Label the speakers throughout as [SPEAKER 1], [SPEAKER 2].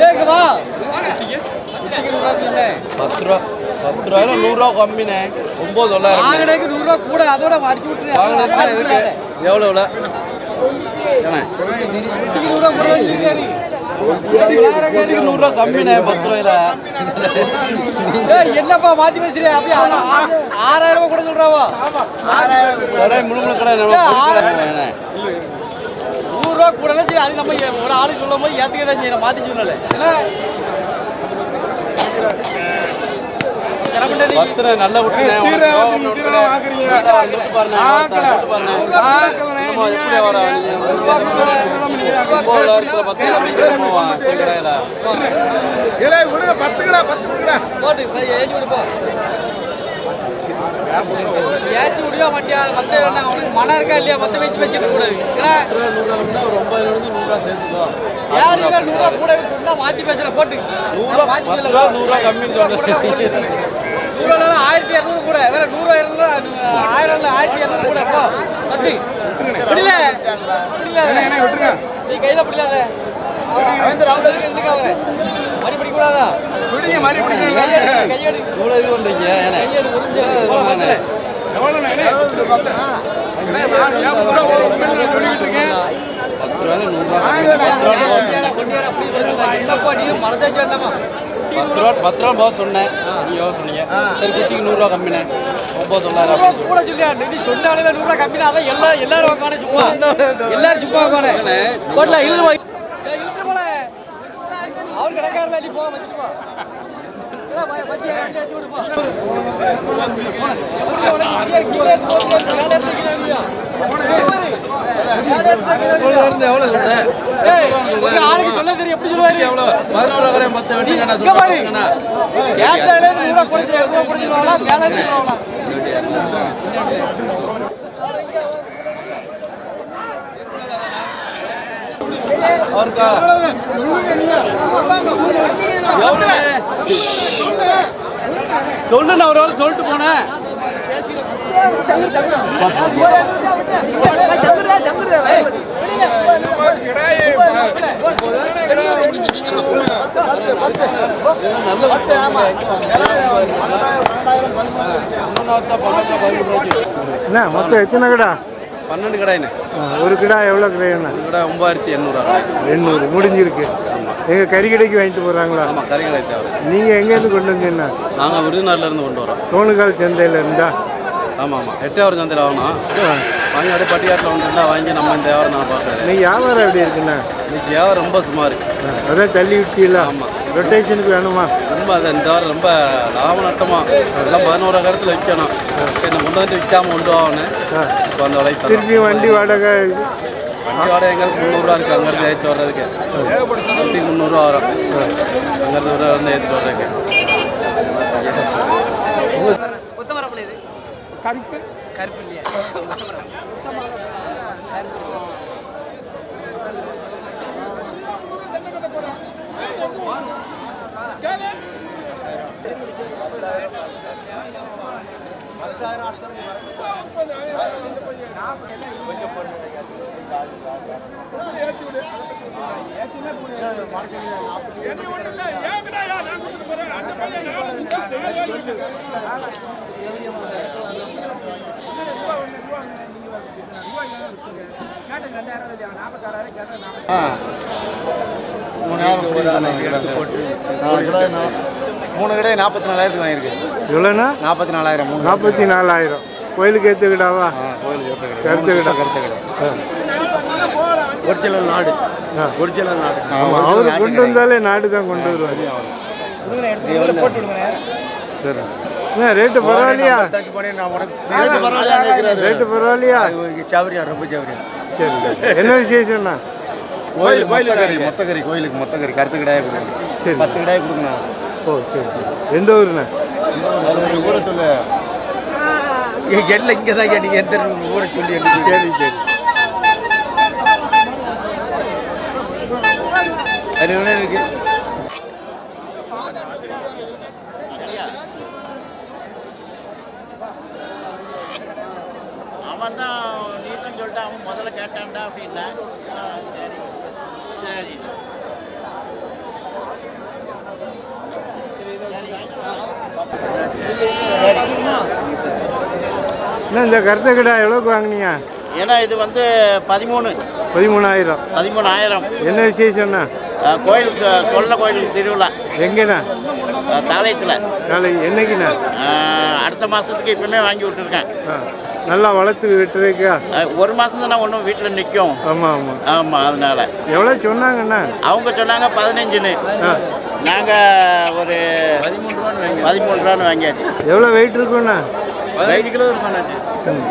[SPEAKER 1] எனக்கு
[SPEAKER 2] பத்து ரூபா பத்து ரூபாயில நூறுரூவா கம்மிண்ணே ஒம்பது தொள்ளாயிரம்.
[SPEAKER 3] வாங்கினதுக்கு நூறு ரூபா கூட அதோட அடிச்சு விட்டுரு.
[SPEAKER 2] வாங்கினதுக்கு நூறுரூவா கம்மிண்ணே பத்து ரூபாயில
[SPEAKER 3] என்னப்பா மாத்தி பேசுறியா அப்படியே ஆ- ஆ- ஆறாயிரம் ரூபாய் கூட சொல்றாவோ
[SPEAKER 2] கடை முழுமுழு கடை நம்ம
[SPEAKER 3] ஏய்,
[SPEAKER 2] பொடி கடை தானே.
[SPEAKER 3] நூறு ரூபா கூட சரி அது நம்ம ஒரு ஆளு சொல்லும் போது ஏத்துக்க தான் செய்யணும் மாத்தி சொல்லல என்ன
[SPEAKER 2] பத்துண்ணே நல்ல விட்டுண்ணே
[SPEAKER 1] தீர வந்து தீர வாங்குறீங்க. ஆக்கல. ஆக்கலண்ணே, நீங்க இலே விடுங்க பத்து கடா பத்து கடா
[SPEAKER 3] போட்டு போய் ஏத்தி விடு போ. ஏத்தி விடுவா மாட்டியா மத்த என்ன அவனுக்கு மனம் இருக்கா இல்லையா? மத்த வச்சு வச்சுட்டு கூடாது ஏன்னா யாருக்கா நூறு ரூபா கூட சொன்னா மாத்தி பேசுற போட்டு.
[SPEAKER 2] நூறுரூவா
[SPEAKER 3] மாத்தி
[SPEAKER 2] பத்து
[SPEAKER 3] சொல்லல.
[SPEAKER 2] ரூபா நூறுரூவா கம்மின்னு சொன்னேன்
[SPEAKER 3] நூறு ரூபா ஆயிரத்தி இரநூறு கூட. வேற நூறு இரநூறு ஆயிரம் இல்ல ஆயிரத்தி இரநூறு கூட. போ. பத்து.
[SPEAKER 1] என்ன விட்டுருங்க.
[SPEAKER 3] நீ கையில பிடிக்காத என்னக்கா வர மணி பிடிக்க கூடாதா
[SPEAKER 1] விடுங்க மாதிரி பிடிக்கல
[SPEAKER 3] கையெடு
[SPEAKER 2] இவ்வளோ இது பண்ணுறீங்க
[SPEAKER 3] கையெடு புரிஞ்சு பத்தல.
[SPEAKER 1] இருக்கேன்
[SPEAKER 2] பத்து. நூறுரூவா
[SPEAKER 3] மனசாச்சு வேண்டாமா?
[SPEAKER 2] பத்து ரூபா பத்து ரூபா போக சொன்னேன். நீ எவ்வளோ சொன்னீங்க? சரி குட்டிக்கு நூறுரூவா ஒம்பது தொள்ளாயிரம்
[SPEAKER 3] நூறுரூவா கூட சொல்லியா? நீ சொன்னாலே கம்மினா அதான் எல்லா எல்லாரும் வாங்க சும்மா எல்லாரும் சும்மா வாங்க போடல இழுத்து போய் இழுத்து போல அவன் கிடக்காருல நீ போ வச்சுட்டு ஆளுக்கு சொல்ல தெரியும் எப்படி சொல்லுவாரு
[SPEAKER 2] எவ்வளோ பதினோரு வரை மற்ற வெட்டிங்கண்ணா
[SPEAKER 3] கேட்டாலே குறைச்சிருவாங்களா மேலே இருந்துருவாங்களா
[SPEAKER 2] அவருக்கா சொல்லுண்ணா ஒரு ஆள் சொல்லிட்டு போனேன்
[SPEAKER 4] என்ன மொத்தம் எத்தனை கடா?
[SPEAKER 2] பன்னெண்டு
[SPEAKER 4] ஆ, ஒரு கிடா எவ்வளோ
[SPEAKER 2] ஒரு கடை ஒன்பதாயிரத்தி எண்ணூறுவா
[SPEAKER 4] எண்ணூறு முடிஞ்சிருக்கு. எங்கள் கறி கடைக்கு வாங்கிட்டு போகிறாங்களா
[SPEAKER 2] ஆமாம் கறிக்கடை தேவை.
[SPEAKER 4] நீங்கள் எங்கேருந்து கொண்டு வந்தீங்கன்னா?
[SPEAKER 2] நாங்கள் விருதுநகர்ல இருந்து கொண்டு வரோம்.
[SPEAKER 4] தோணுகால் சந்தையில் இருந்தா?
[SPEAKER 2] ஆமாம் ஆமாம் எட்டாவது சந்தையில் வாங்கணும் வாங்கி அப்படியே பட்டிக்காட்டில் வந்துருந்தா வாங்கி நம்ம இந்த வியாபாரம் நான் பார்க்குறேன்
[SPEAKER 4] இன்னைக்கு வியாபாரம் எப்படி இருக்குண்ணா?
[SPEAKER 2] இன்னைக்கு வியாபாரம் ரொம்ப சுமார்.
[SPEAKER 4] அதான் தள்ளி விட்டீங்களா
[SPEAKER 2] ஆமாம்
[SPEAKER 4] ரொட்டேஷனுக்கு வேணுமா?
[SPEAKER 2] ரொம்ப அது இந்த வாரம் ரொம்ப லாப நட்டமா. எல்லாம் பதினோரு இடத்துல விற்கணும் சரி நம்ம கொண்டு வந்து விற்காம கொண்டு
[SPEAKER 4] ஆ,
[SPEAKER 2] இப்போ அந்த தரோம்.
[SPEAKER 4] திருப்பி வண்டி வாடகை இது?
[SPEAKER 2] வண்டி வாடகை எங்களுக்கு முந்நூறுரூவா இருக்குது அங்கேருந்து ஏற்றி வர்றதுக்கு வண்டி முந்நூறுரூவா வரும் அங்கேருந்து ஒரு வந்து ஏற்றிட்டு வர்றதுக்கு
[SPEAKER 3] கருப்பு கருப்பு இல்லையா உத்தமரம்.
[SPEAKER 5] மூணு கடை நாற்பத்தி நாலாயிரத்துக்கு வாங்கியிருக்கு
[SPEAKER 4] எவ்வளோண்ணா
[SPEAKER 5] நாற்பத்தி நாலாயிரம்.
[SPEAKER 4] நாற்பத்தி நாலாயிரம் கோயிலுக்கு ஏற்ற கிடாவா
[SPEAKER 5] ஆ கோயிலுக்கு ஏற்ற கடை
[SPEAKER 4] கருத்து
[SPEAKER 5] மூணு
[SPEAKER 4] கடை.
[SPEAKER 5] கருத்து கடை
[SPEAKER 2] ஒரிஜினல் நாடு.
[SPEAKER 4] ஆ.
[SPEAKER 2] ஒரிஜினல் நாடு.
[SPEAKER 4] ஆமாம் அவர் கொண்டு. வந்தாலே நாடு தான் கொண்டு வருவார்
[SPEAKER 5] சரி.
[SPEAKER 4] ரேட்டு பரவாயில்லையா?
[SPEAKER 5] ரேட்டு பரவாயில்லையா கேட்குறாரு
[SPEAKER 4] ரேட்டு பரவாயில்லையா?
[SPEAKER 2] சவரியா ரொம்ப சவரியா
[SPEAKER 4] சரி. என்ன விசேஷம்ண்ணா
[SPEAKER 5] கோயில் மொத்த கறி மொத்த கறி கோயிலுக்கு மொத்த கறி. கருத்து கடையாக கொடுக்கணும்.
[SPEAKER 4] சரி.
[SPEAKER 5] பத்து கடையாக கொடுக்கணும்.
[SPEAKER 4] ஓ சரி சரி. எந்த ஊருண்ணா?
[SPEAKER 5] ஊரை சொல்லு.
[SPEAKER 2] எல்லாம் இங்கே தான் நீங்கள் எந்த ஊரை? சொல்லி
[SPEAKER 4] சரி சரி.
[SPEAKER 2] அறுபது இருக்கு.
[SPEAKER 6] அவன் தான் நீ தான் சொல்லிட்டு அவன் முதல்ல கேட்டான்டா அப்படின்னா ஆ, சரி. சரி.
[SPEAKER 4] என்ன இந்த கருத்த கடை எவ்வளோக்கு வாங்குனீங்க?
[SPEAKER 6] ஏன்னா இது வந்து பதிமூணு.
[SPEAKER 4] பதிமூணாயிரம்.
[SPEAKER 6] பதிமூணாயிரம்.
[SPEAKER 4] என்ன விசேஷம்ண்ணா?
[SPEAKER 6] ஆ, கோயிலுக்கு சொல்ல கோயிலுக்கு திருவிழா.
[SPEAKER 4] எங்கண்ணா?
[SPEAKER 6] தாளையத்தில்
[SPEAKER 4] நாளை என்னைக்குண்ணா?
[SPEAKER 6] அடுத்த மாதத்துக்கு இப்பவுமே வாங்கி விட்டுருக்கேன்.
[SPEAKER 4] ஆ நல்லா வளர்த்து வெட்டுறதுக்கா
[SPEAKER 6] ஆ, ஒரு மாதம் தான் ஒன்றும் வீட்டில் நிற்கும்
[SPEAKER 4] ஆமாம் ஆமாம்
[SPEAKER 6] ஆமாம் அதனால.
[SPEAKER 4] எவ்வளோ சொன்னாங்கண்ணா?
[SPEAKER 6] அவங்க சொன்னாங்க பதினஞ்சுன்னு.
[SPEAKER 4] ஆ.
[SPEAKER 6] நாங்கள் ஒரு
[SPEAKER 2] பதிமூணு ரூபான்னு வாங்கி
[SPEAKER 6] பதிமூணு ரூபான்னு வாங்கியாச்சு.
[SPEAKER 4] எவ்வளோ வெயிட் இருக்குண்ணா?
[SPEAKER 2] பதினஞ்சு கிலோ இருக்கும்
[SPEAKER 4] ம்.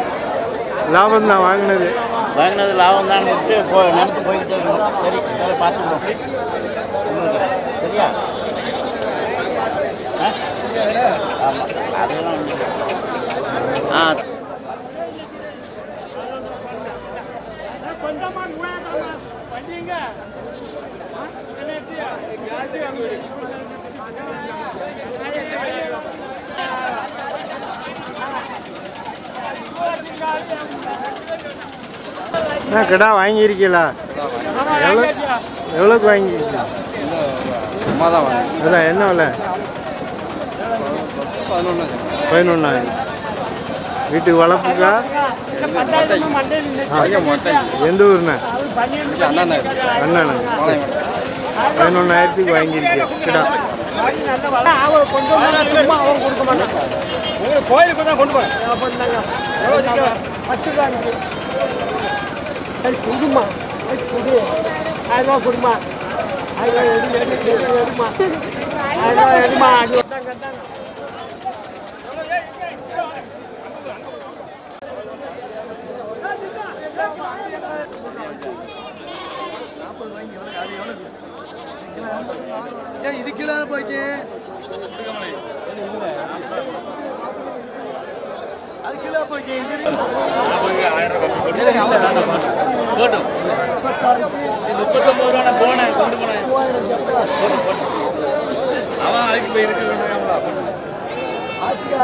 [SPEAKER 4] லாபம் தான் வாங்கினது.
[SPEAKER 6] வாங்கினது லாபம் தான் விட்டு போ நினைத்து போய்கிட்டே இருக்கணும் சரி சரி பார்த்துக்கணும் சரியா? ஆமாம் அதெல்லாம் ஆ. Thank you.
[SPEAKER 4] அண்ணா கடா வாங்கியிருக்கீங்களா? எவ்வளோ எவ்வளோக்கு வாங்கியிருக்கீங்க?
[SPEAKER 2] அம்மா தான் வாங்கி
[SPEAKER 4] அதான் என்ன விலை?
[SPEAKER 2] பதினொன்று
[SPEAKER 4] பதினொன்றாயிரம் வீட்டுக்கு வளர்ப்புக்கா? எந்த ஊர்ண்ணா?
[SPEAKER 2] அண்ணா
[SPEAKER 4] அண்ணா
[SPEAKER 2] பாளையம்
[SPEAKER 4] பதினொன்றாயிரத்துக்கு வாங்கியிருக்கேன் கிடா.
[SPEAKER 7] கோயிலுக்கு தான் கொண்டு போய்
[SPEAKER 8] குடுமா குடு. ஆயிரம் கொடுமா. ஆயிரம் எடுமா ஆயிரம் எடுமா அது கட்டாங்க கட்டாங்க
[SPEAKER 9] இது கிலோ போயிட்டு அது கிலோ போயிட்டு இந்த
[SPEAKER 7] முப்பத்தொம்பது ரூபா நான் போனேன் கொண்டு போனேன் அவன் அதுக்கு போய் இருக்கு
[SPEAKER 9] ஆச்சுக்கா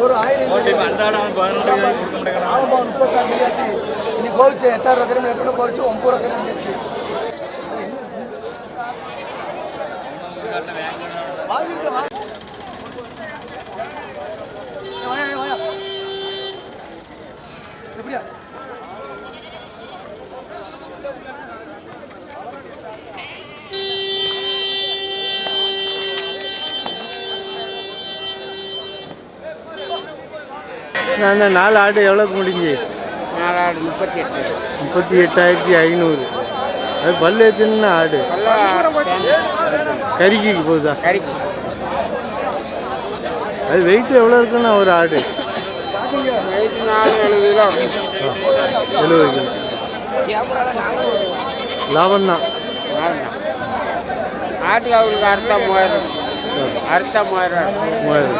[SPEAKER 9] ஒரு ஆயிரம்
[SPEAKER 7] பதினொன்று
[SPEAKER 9] இன்னைக்கு கோவிச்சு எட்டாயிரம் ரூபாய் எட்டு கோவிச்சு ஒம்பது ரூபா
[SPEAKER 4] அந்த நாலு ஆடு எவ்வளோக்கு முடிஞ்சு?
[SPEAKER 6] நாலாடு முப்பத்தி எட்டு
[SPEAKER 4] முப்பத்தி எட்டாயிரத்தி ஐநூறு. அது பல்லு எத்தனை ஆடு? கறிக்கு போகுதா?
[SPEAKER 6] கறிக்கு.
[SPEAKER 4] அது வெயிட் எவ்வளோ இருக்குண்ணா ஒரு ஆடு?
[SPEAKER 6] எழுபது கிலோ.
[SPEAKER 4] லாபம் தான்
[SPEAKER 6] ஆட்டுக்கு அவங்களுக்கு அறுத்தா மூவாயிரம். அறுத்தா மூவாயிரம்.
[SPEAKER 4] மூவாயிரம்.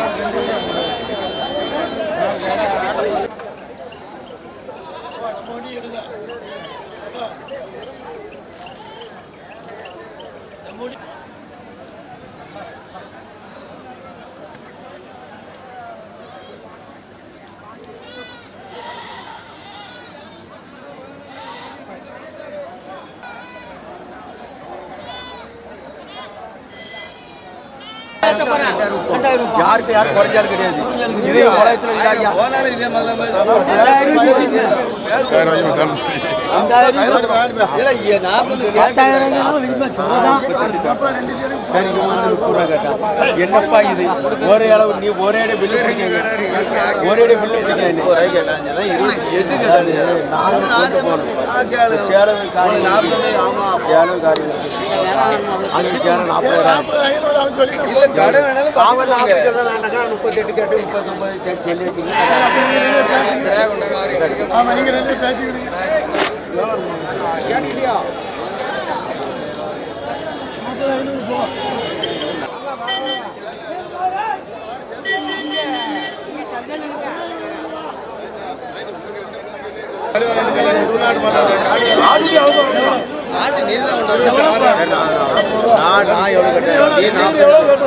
[SPEAKER 2] யாருக்கு யாரும் குறைஞ்சாரு கிடையாது. இதே உலகத்தில் இதே மாதிரி என்னப்பா இது ஒரே அளவு நீ ஒரே இடம் பில்லு ஒரே பில்லு ஒரே கேட்டாங்க இருபத்தி எட்டு கேட்டாங்க நாலு போகணும் காரியம் அஞ்சு முப்பத்தெட்டு கேட்டு முப்பத்தொன்பது சொல்லி
[SPEAKER 5] நான்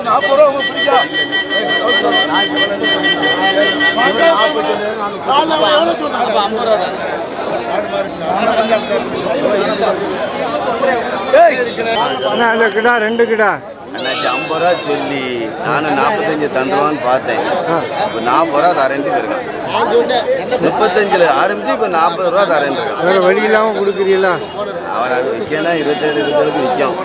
[SPEAKER 5] நாற்பது
[SPEAKER 10] ரூபா பிடிக்கா சொன்னான்?
[SPEAKER 4] அண்ணா அந்த கிடா ரெண்டு கிடா.
[SPEAKER 5] அண்ணாச்சி ஐம்பது ரூபா சொல்லி நானும் நாற்பத்தஞ்சு தந்துருவான்னு பார்த்தேன். இப்போ நாற்பது ரூபா தரேன்ட்டு முப்பத்தஞ்சில் ஆரம்பிச்சு இப்போ நாற்பது ரூபா தரேன் இருக்கான்.
[SPEAKER 4] வழி இல்லாம கொடுக்குறீங்களா?
[SPEAKER 5] அது விற்கனா இருபத்தேழு இருபத்தேழுக்கு விற்கும்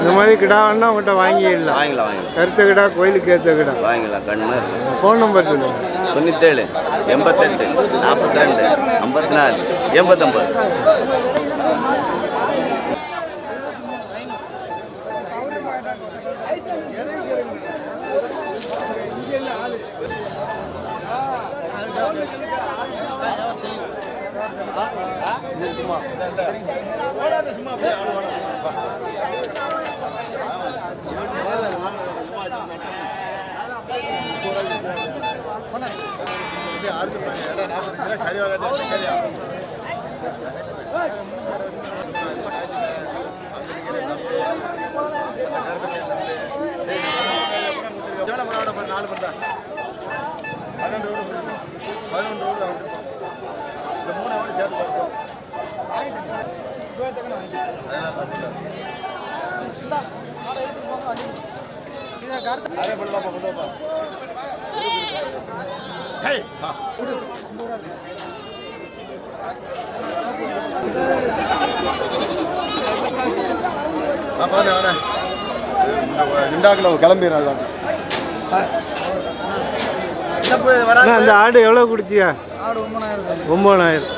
[SPEAKER 4] இந்த மாதிரி கிடா வேணா உங்கள்கிட்ட வாங்கிடலாம்
[SPEAKER 5] வாங்கிக்கலாம் வாங்கிக்கலாம்.
[SPEAKER 4] கருத்த கிடா கோயிலுக்கு ஏற்ற கிடா.
[SPEAKER 5] வாங்கிக்கலாம் கண்ணு இருக்கு.
[SPEAKER 4] ஃபோன் நம்பர் சொல்லுங்க
[SPEAKER 5] தொண்ணூத்தேழு எண்பத்தெட்டு நாற்பத்தி ரெண்டு ஐம்பத்தி நாலு எண்பத்தொம்பது.
[SPEAKER 11] சும்மா.
[SPEAKER 5] ஓடாத சும்மா அப்படியே அடுத்து பாருங்க நாற்பது கிலோ கறி வராது. கறியா நாலு பந்தா பன்னெண்டு ரோடு
[SPEAKER 10] நிண்டாக்கில் கிளம்பிடுறாங்க
[SPEAKER 4] அண்ணா அந்த ஆடு எவ்வளோ கொடுத்தியா ஒம்பதாயிரம்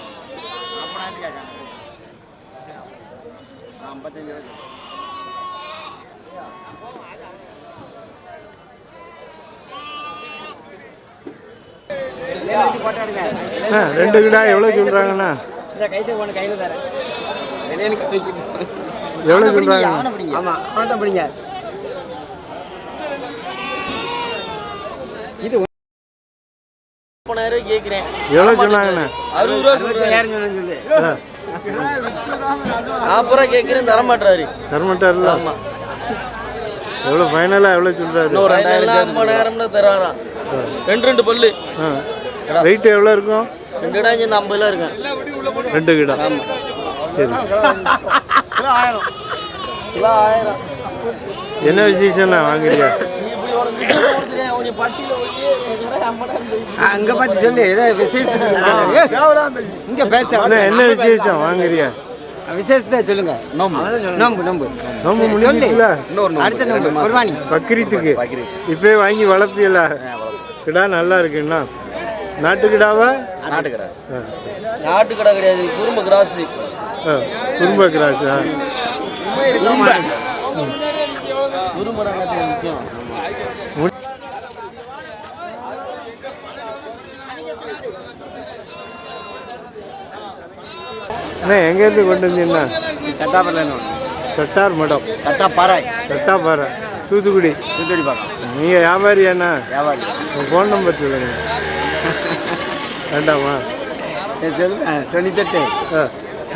[SPEAKER 4] அண்ணா ரெண்டு கிடா எவ்வளோ சொல்கிறாங்கண்ணா
[SPEAKER 7] இந்த கைத்தை ஒன்று கையில் தரேன்.
[SPEAKER 4] எவ்வளோ சொல்கிறாங்க
[SPEAKER 7] ஆமா அவன்கிட்ட பிடிங்க இது முப்பதாயிரம் கேட்குறேன்
[SPEAKER 4] எவ்வளோ சொன்னாங்கண்ணா
[SPEAKER 7] அறுபது ரூபா சொல்லுவாங்க சொல்லு. நாற்பது ரூபா கேட்குறேன் தர மாட்டாரு
[SPEAKER 4] தரமாட்டார்ல
[SPEAKER 7] ஆமா.
[SPEAKER 4] எவ்வளோ ஃபைனலாக எவ்வளோ சொல்கிறாரு
[SPEAKER 7] இன்னும் ரெண்டாயிரம் ஐம்பதாயிரம்னு தராராம். ரெண்டு ரெண்டு பல்லு.
[SPEAKER 4] வெயிட் எவ்வளோ இருக்கும்?
[SPEAKER 7] ரெண்டு இடம் இங்கே ஐம்பதுல இருக்கேன்.
[SPEAKER 4] ரெண்டு கிடா.
[SPEAKER 7] ஆமா.
[SPEAKER 4] சரி.
[SPEAKER 7] கிலோ ஆயிரம்.
[SPEAKER 4] என்ன விசேஷம்ண்ணா வாங்குறியா
[SPEAKER 9] அங்க பார்த்து சொல்லு ஏதோ விசேஷம். இங்க பேச
[SPEAKER 4] என்ன விசேஷம்? வாங்குறியா?
[SPEAKER 9] விசேஷத்தை சொல்லுங்க. நோம்பு. நோம்பு நோம்பு.
[SPEAKER 4] நோம்பு முடிஞ்சிச்சுல?
[SPEAKER 9] அடுத்த நோம்பு. குர்பானி.
[SPEAKER 4] பக்ரீத்துக்கு. இப்பயே வாங்கி வளர்ப்பியல? கிடா நல்லா இருக்குண்ணா நாட்டு கிடாவா
[SPEAKER 5] நாட்டுக்கடை.
[SPEAKER 4] ஆ.
[SPEAKER 7] நாட்டு கடை கிடையாது குறும்ப கிராஸ்
[SPEAKER 4] குறும்ப கிராஸா
[SPEAKER 7] குறும்ப
[SPEAKER 4] அண்ணா எங்கேருந்து கொண்டு வந்தீங்கண்ணா
[SPEAKER 9] தட்டாப்பல்ல
[SPEAKER 4] சட்டார் மடம்
[SPEAKER 9] தட்டாப்பாறை
[SPEAKER 4] சட்டாப்பாறை தூத்துக்குடி.
[SPEAKER 9] தூத்துக்குடி பக்கம்.
[SPEAKER 4] நீங்கள் வியாபாரியாண்ணா
[SPEAKER 9] வியாபாரி.
[SPEAKER 4] உங்கள் ஃபோன் நம்பர் சொல்லுங்க. வேண்டாமா?
[SPEAKER 9] சொல்லுங்க. தொண்ணூத்தெட்டு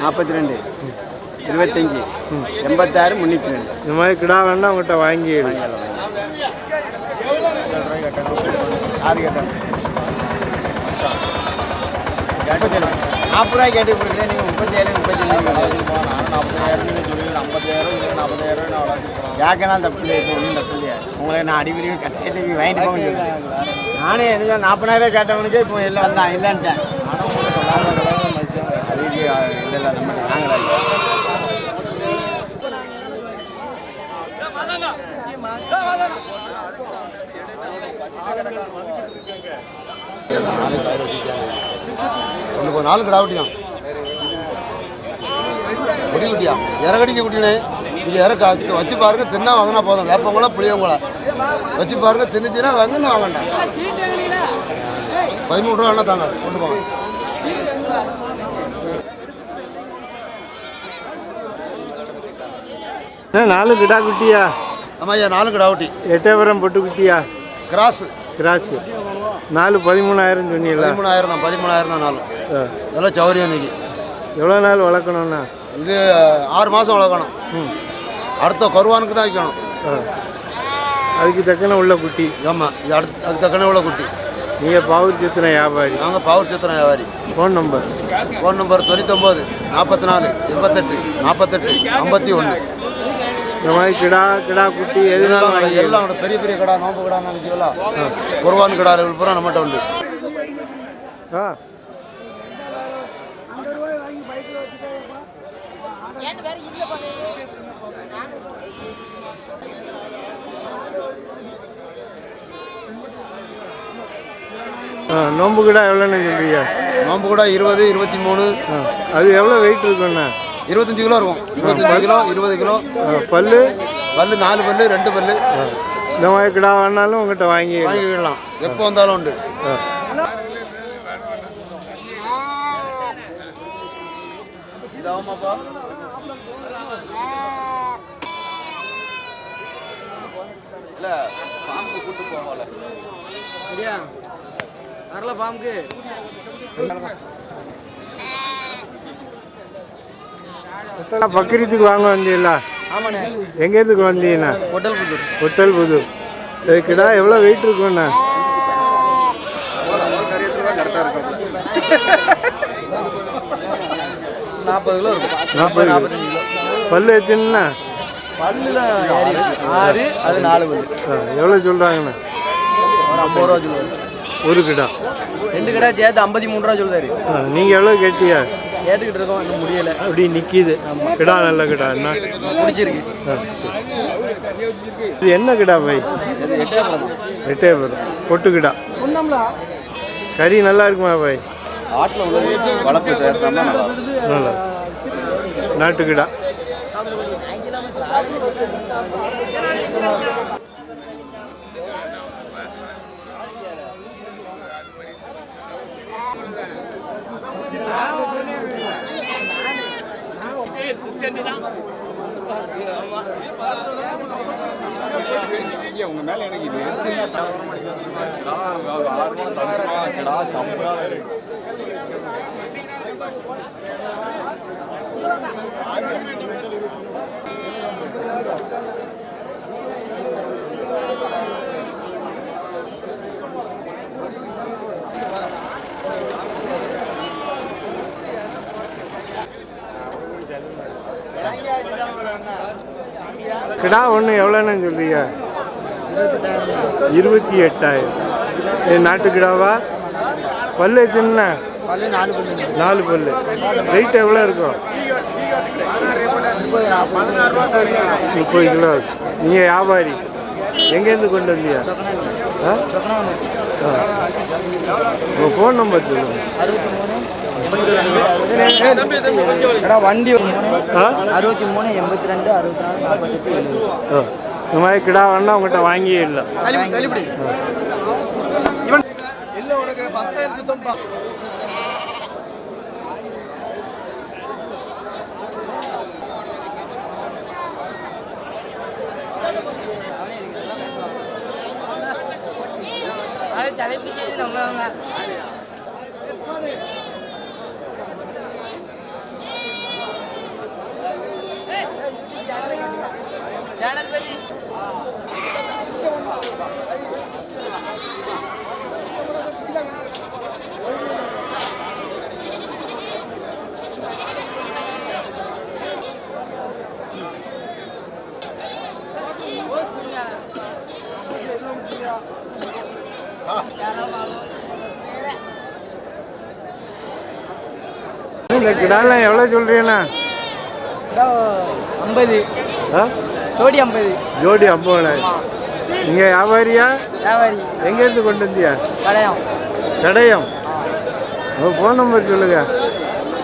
[SPEAKER 9] நாற்பத்தி ரெண்டு இருபத்தஞ்சி எண்பத்தாறு முந்நூற்றி ரெண்டு.
[SPEAKER 4] இந்த மாதிரி கிடா வேணா உங்கள்கிட்ட வாங்கிடு
[SPEAKER 9] ஆறு கேட்டேன் நாற்பது ரூபாய். கேட்டு கொடுக்குறேன் நீங்கள் முப்பத்தி முப்பத்தேழு நாற்பதாயிரம் நீங்கள் சொல்லுவீங்க ஐம்பத்தாயிரம் நாற்பதாயிரம் கேட்கலாம் தப்பு இல்லையா ஒன்றும் தப்பு இல்லையா உங்களை நான் அடிக்கடி கட்டாயத்துக்கு வாங்கிட்டு போக முடியாது நானே எனக்கு நாற்பதாயிரம் கேட்டவனுக்கே இப்போ எல்லாம் வந்தான் இல்லைன்ட்டேன் அதுக்கு இல்லை நம்ம வாங்கலாம்
[SPEAKER 10] கொஞ்ச நாள் கிடா விட்டியும்
[SPEAKER 5] கறி குட்டியா? இறகடிக்க குட்டினே. இங்கே இறக்க வச்சு பாருங்க தின்னா வாங்கினா போதும். வேப்பங்குளம் புளியங்குளம் வச்சு பாருங்க தின்னுச்சுன்னா வாங்கன்னு வாங்கண்ணா பதிமூணு ரூபா வேணா தாங்க. கொண்டு போங்க.
[SPEAKER 4] நாலு கிடா குட்டியா?
[SPEAKER 5] ஆமாம் ஐயா நாலு கிடாவட்டி.
[SPEAKER 4] எட்டயபுரம் பொட்டு குட்டியா
[SPEAKER 5] கிராஸ்.
[SPEAKER 4] கிராஸ். நாலு பதிமூணாயிரம் சொன்னீங்களா?
[SPEAKER 5] பதிமூணாயிரம் தான் பதிமூணாயிரம் தான் நாலு. இதெல்லாம் சௌரியம் இன்னைக்கு?
[SPEAKER 4] எவ்வளோ நாள் வளர்க்கணும்ண்ணா
[SPEAKER 5] இது ஆறு மாதம் வளர்க்கணும். அடுத்த கருவானுக்கு தான் வைக்கணும்.
[SPEAKER 4] அதுக்கு தக்கன உள்ள குட்டி.
[SPEAKER 5] ஆமாம் இது அடுத்து அதுக்கு தக்கன உள்ள குட்டி.
[SPEAKER 4] நீங்கள் பாவூர் சித்திர வியாபாரி.
[SPEAKER 5] நாங்கள் பவர் சித்திரம் வியாபாரி.
[SPEAKER 4] ஃபோன் நம்பர்
[SPEAKER 5] ஃபோன் நம்பர் தொண்ணூத்தொம்பது நாற்பத்தி நாலு எண்பத்தெட்டு நாற்பத்தெட்டு ஐம்பத்தி ஒன்று
[SPEAKER 4] இந்த மாதிரி கிடா கிடா குட்டி எதுனாலும்
[SPEAKER 5] எல்லாம் பெரிய பெரிய கடை நோம்பு கடை நினைக்கலாம் குருவான் கடை பூரா நம்மகிட்ட உண்டு.
[SPEAKER 4] ஆ. நோம்பு கிடா எவ்வளோன்னு சொல்றீங்க?
[SPEAKER 5] நோம்பு கடை இருபது இருபத்தி மூணு.
[SPEAKER 4] அது எவ்வளோ வெயிட் இருக்குண்ணா?
[SPEAKER 5] இருபத்தஞ்சு கிலோ இருக்கும். இருபத்தஞ்சு கிலோ இருபது கிலோ.
[SPEAKER 4] பல்லு?
[SPEAKER 5] பல்லு நாலு பல்லு ரெண்டு பல்லு.
[SPEAKER 4] இந்த மாதிரி கிடா வேணாலும் உங்கள்கிட்ட வாங்கி
[SPEAKER 5] வாங்கிக்கிடலாம் எப்போ வந்தாலும் உண்டு. இதாகுமாப்பா. இல்லை பாம்பு கூட்டு போவால
[SPEAKER 7] சரியா? வரல பாம்புக்கு.
[SPEAKER 4] பக்ரீத்துக்கு வாங்க வந்தீங்களா? எங்கேருந்துக்கு வந்தீங்கண்ணா
[SPEAKER 7] ஹோட்டல் புது.
[SPEAKER 4] ஒட்டல் புது. இது கிடா எவ்வளோ வெயிட் இருக்குண்ணா
[SPEAKER 7] நாற்பது கிலோ
[SPEAKER 4] நாற்பது
[SPEAKER 7] நாற்பத்தஞ்சு கிலோ.
[SPEAKER 4] பல்லு வச்சுன்னா
[SPEAKER 7] பல்லுல ஏறிடுச்சு. ஆறு அது நாலு பல்லு.
[SPEAKER 4] எவ்வளோ சொல்கிறாங்கண்ணா
[SPEAKER 7] ஒரு ஐம்பது ரூபா சொல்லுவாரு.
[SPEAKER 4] ஒரு கிடா.
[SPEAKER 7] ரெண்டு கடை சேர்த்து ஐம்பத்தி மூணு ரூபா சொல்லுதாரு
[SPEAKER 4] நீங்கள் எவ்வளோ கேட்டியா
[SPEAKER 7] கேட்டுக்கிட்டு இருக்கோம் இன்னும் முடியல.
[SPEAKER 4] அப்படி நிற்கிது கிடா நல்ல கிடா என்ன?
[SPEAKER 7] பிடிச்சிருக்கு.
[SPEAKER 4] இது என்ன கிடா பை
[SPEAKER 7] எட்டயபுரம்
[SPEAKER 4] பொட்டு கிடா. கறி நல்லா இருக்குமா பை
[SPEAKER 5] ஆட்டில் உள்ளது வளர்ப்பு நல்லா.
[SPEAKER 4] நாட்டு கிடா.
[SPEAKER 2] உங்க மேல எனக்கு இது ஆறு கிடா
[SPEAKER 4] ஒன்று எவ்வளோன்னு சொல்றீங்க இருபத்தி எட்டாயிரம். என் நாட்டு கிடாவா? பல்லு எத்தனை?
[SPEAKER 7] நாலு பல்லு.
[SPEAKER 4] ரேட் எவ்வளோ இருக்கும்? முப்பது கிலோ. நீங்கள் வியாபாரி. எங்கேருந்து கொண்டு வந்தியா ஆ? ஆ. உங்கள் ஃபோன் நம்பர் சொல்லுங்கள்
[SPEAKER 7] வண்டி ஒரு மூணு
[SPEAKER 4] ஆ?
[SPEAKER 7] அறுபத்தி மூணு எண்பத்தி ரெண்டு அறுபத்தி நாலு நாற்பத்தெட்டு எழுபது.
[SPEAKER 4] இந்த மாதிரி கிடா வேணா உங்கள்கிட்ட வாங்கியே இல்லை.
[SPEAKER 5] தள்ளிப்படி
[SPEAKER 7] இல்லை உனக்கு
[SPEAKER 4] இந்த கிடாலாம் எவ்வளோ சொல்கிறீங்கண்ணா
[SPEAKER 7] ஐம்பது
[SPEAKER 4] ஆ?
[SPEAKER 7] ஜோடி ஐம்பது.
[SPEAKER 4] ஜோடி ஐம்பதாயிரம். நீங்கள் வியாபாரியா?
[SPEAKER 7] வியாபாரி.
[SPEAKER 4] எங்கேருந்து கொண்டு வந்தியா?
[SPEAKER 7] கடையம்.
[SPEAKER 4] கடையம். ஃபோன் நம்பர் சொல்லுங்க.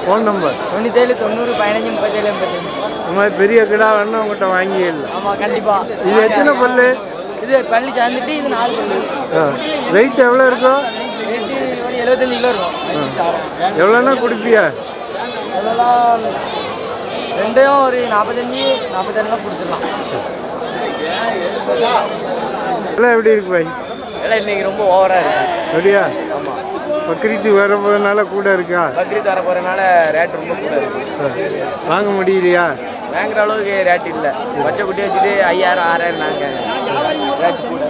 [SPEAKER 4] ஃபோன் நம்பர்
[SPEAKER 7] தொண்ணூத்தேழு தொண்ணூறு பதினஞ்சு முப்பத்தேழு எண்பத்தஞ்சு.
[SPEAKER 4] இந்த மாதிரி பெரிய கிடா வேணா உங்கள்கிட்ட வாங்கிடலாம்
[SPEAKER 7] ஆமாம் கண்டிப்பாக
[SPEAKER 4] இது எத்தனை பல்லு?
[SPEAKER 7] இது பள்ளி சேர்ந்துட்டு இது நாலு பல்லு.
[SPEAKER 4] வெயிட் எவ்வளோ இருக்கும்?
[SPEAKER 7] எழுபத்தஞ்சு கிலோ இருக்கும்.
[SPEAKER 4] எவ்வளோன்னா குடிப்பியா?
[SPEAKER 7] அதெல்லாம் ரெண்டையும் ஒரு நாற்பத்தஞ்சு நாற்பத்தஞ்சுலாம் கொடுத்துடலாம்.
[SPEAKER 4] எல்லாம் எப்படி இருக்கு பாய்?
[SPEAKER 7] எல்லாம் இன்னைக்கு ரொம்ப ஓவராக இருக்கு.
[SPEAKER 4] அப்படியா?
[SPEAKER 7] ஆமாம்
[SPEAKER 4] பக்ரீத்து வர போகிறதுனால கூட இருக்கா?
[SPEAKER 7] பக்ரீத் வர போகிறனால ரேட் ரொம்ப கூட இருக்கு.
[SPEAKER 4] வாங்க முடியலையா?
[SPEAKER 7] வாங்குற அளவுக்கு ரேட் இல்லை. பச்சை குட்டி வச்சுட்டு ஐயாயிரம் ஆறாயிரம் நாங்கள் ரேட் கூட.